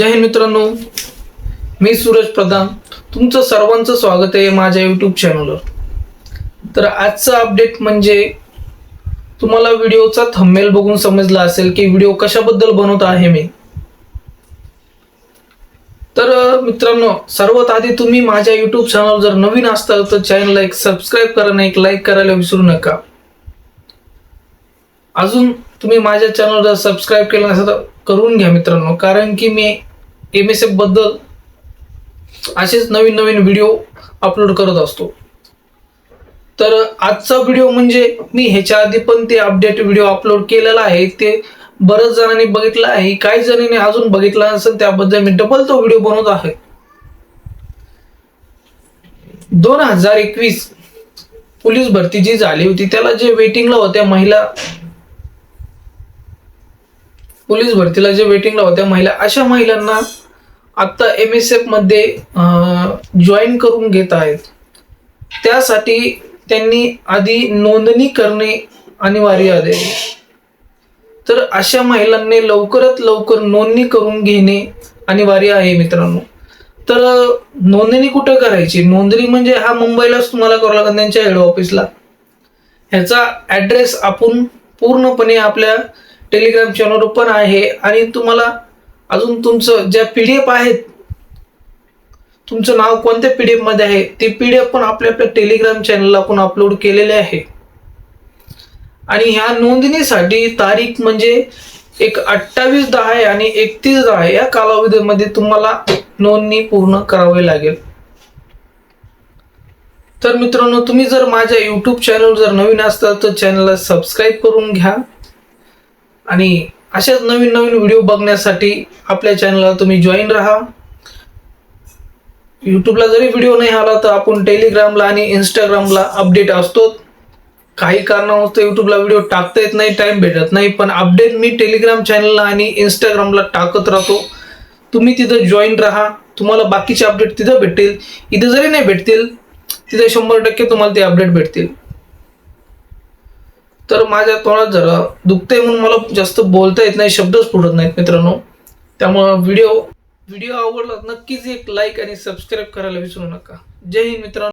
जय हिंद मित्रांनो. मी सूरज प्रधान. तुमचं सर्वांचं स्वागत आहे माझ्या यूट्यूब चॅनलवर तर आजचं अपडेट म्हणजे तुम्हाला व्हिडिओचा थंबेल बघून समजला असेल की व्हिडिओ कशाबद्दल बनवत आहे मी. तर मित्रांनो सर्वात आधी तुम्ही माझ्या यूट्यूब चॅनल जर नवीन असताल तर चॅनलला एक सबस्क्राईब करा एक लाईक करायला विसरू नका. अजून तुम्ही माझ्या चॅनलला सबस्क्राईब केलं नसेल तर करून घ्या मित्रांनो कारण की मी एम एस एफबद्दल असेच नवीन नवीन व्हिडिओ अपलोड करत असतो. तर आजचा व्हिडिओ म्हणजे मी ह्याच्या आधी पण ते अपडेट व्हिडिओ अपलोड केलेला आहे. ते बऱ्याच जणांनी बघितलं आहे. काही जणांनी अजून बघितला नसेल त्याबद्दल मी डबल तो व्हिडिओ बनवत आहे. दोन हजार एकवीस पोलीस भरती जी झाली होती त्याला जे वेटिंगला होत्या महिला पोलीस भरतीला जे वेटिंगला होत्या महिला अशा महिलांना आता एम एस एफमध्ये जॉईन करून घेत आहेत. त्यासाठी त्यांनी आधी नोंदणी करणे अनिवार्य आहे. तर अशा महिलांनी लवकरात लवकर नोंदणी करून घेणे अनिवार्य आहे मित्रांनो. तर नोंदणी कुठं करायची? नोंदणी म्हणजे हा मुंबईलाच तुम्हाला करावं लागेल त्यांच्या हेड ऑफिसला ह्याचा ॲड्रेस आपण पूर्णपणे आपल्या टेलिग्राम चॅनलवर पण आहे आणि तुम्हाला अजून तुमचं ज्या पी डी एफ आहेत तुमचं नाव कोणत्या पी डी एफमध्ये आहे ते पी डी एफ पण आपल्या आपल्या टेलिग्राम चॅनलला आपण अपलोड केलेले आहे. आणि ह्या नोंदणीसाठी तारीख म्हणजे एक अठ्ठावीस दहा आहे आणि एकतीस दहा या कालावधीमध्ये तुम्हाला नोंदणी पूर्ण करावी लागेल. तर मित्रांनो तुम्ही जर माझ्या यूट्यूब चॅनल जर नवीन असता तर चॅनलला सबस्क्राईब करून घ्या. आणि अशाच नवीन नवीन व्हिडिओ बघण्यासाठी आपल्या चॅनलला तुम्ही जॉईन राहा. यूट्यूबला जरी व्हिडिओ नाही आला तर आपण टेलिग्रामला आणि इंस्टाग्रामला अपडेट असतो. काही कारणामुळे यूट्यूबला व्हिडिओ टाकता येत नाही टाइम भेटत नाही पण अपडेट मी टेलिग्राम चॅनलला आणि इंस्टाग्रामला टाकत राहतो. तुम्ही तिथं जॉईन राहा. तुम्हाला बाकीचे अपडेट तिथं भेटतील. इथं जरी नाही भेटतील तिथे शंभर टक्के तुम्हाला ते अपडेट भेटतील. तर माझ्या तोंडात जरा दुखते म्हणून मला जास्त बोलता येत नाही शब्दच फुटत नाहीत मित्रांनो. त्यामुळं व्हिडिओ व्हिडिओ आवडला नक्कीच एक लाईक आणि सबस्क्राईब करायला विसरू नका. जय हिंद मित्रांनो.